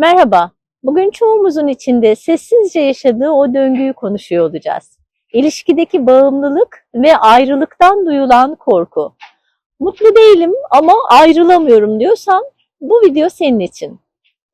Merhaba. Bugün çoğumuzun içinde sessizce yaşadığı o döngüyü konuşuyor olacağız. İlişkideki bağımlılık ve ayrılıktan duyulan korku. Mutlu değilim ama ayrılamıyorum diyorsan bu video senin için.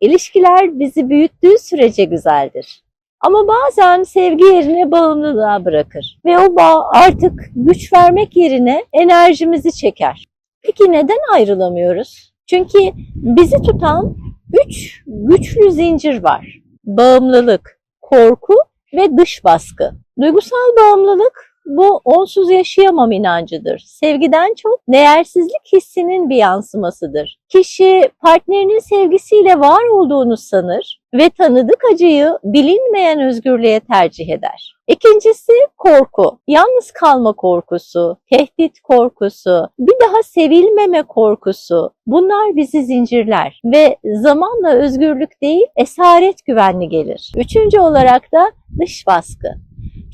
İlişkiler bizi büyüttüğü sürece güzeldir. Ama bazen sevgi yerine bağımlılığa bırakır ve o bağ artık güç vermek yerine enerjimizi çeker. Peki neden ayrılamıyoruz? Çünkü bizi tutan üç güçlü zincir var. Bağımlılık, korku ve dış baskı. Duygusal bağımlılık bu onsuz yaşayamam inancıdır. Sevgiden çok değersizlik hissinin bir yansımasıdır. Kişi partnerinin sevgisiyle var olduğunu sanır ve tanıdık acıyı bilinmeyen özgürlüğe tercih eder. İkincisi korku. Yalnız kalma korkusu, tehdit korkusu, bir daha sevilmeme korkusu. Bunlar bizi zincirler ve zamanla özgürlük değil esaret güvenli gelir. Üçüncü olarak da dış baskı.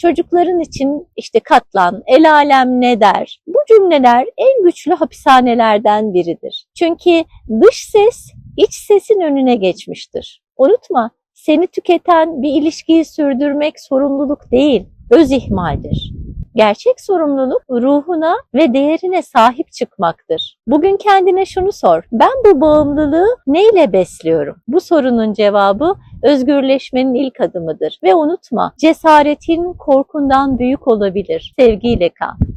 Çocukların için işte katlan, el alem ne der? Bu cümleler en güçlü hapishanelerden biridir. Çünkü dış ses iç sesin önüne geçmiştir. Unutma, seni tüketen bir ilişkiyi sürdürmek sorumluluk değil, öz ihmaldir. Gerçek sorumluluk ruhuna ve değerine sahip çıkmaktır. Bugün kendine şunu sor. Ben bu bağımlılığı neyle besliyorum? Bu sorunun cevabı özgürleşmenin ilk adımıdır. Ve unutma, cesaretin korkundan büyük olabilir. Sevgiyle kal.